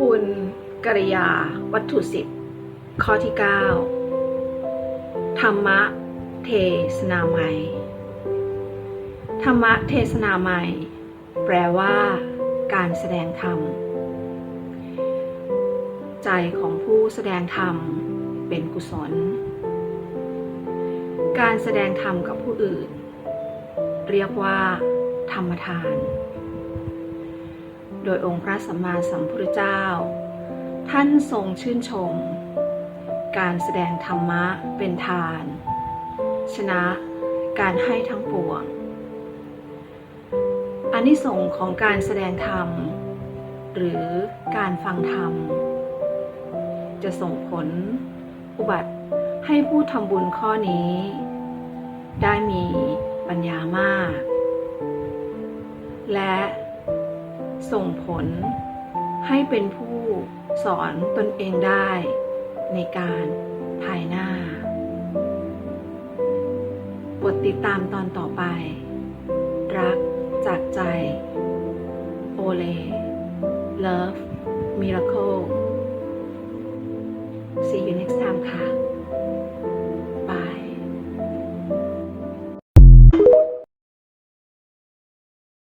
บุญกริยา วัตถุสิบข้อที่ 9 ธรรมะ เทศนาใหม่ธรรมะเทศนาใหม่แปลว่า การแสดงธรรม ใจของผู้แสดงธรรมเป็นกุศล การแสดงธรรมกับผู้อื่น เรียกว่า ธรรมทาน โดยองค์พระสัมมาสัมพุทธเจ้า ท่านทรงชื่นชม การแสดงธรรมะเป็นทาน ชนะการให้ทั้งปวงอานิสงส์ของการแสดงธรรม หรือการฟังธรรม จะส่งผลอุบัติให้ผู้ทำบุญข้อนี้ ได้มีปัญญามาก และ ส่งผลให้เป็นผู้สอนตนเองได้ในการภายหน้าบทติดตามตอนต่อไป รักจากใจ โอเล Love Miracle See you next time ค่ะ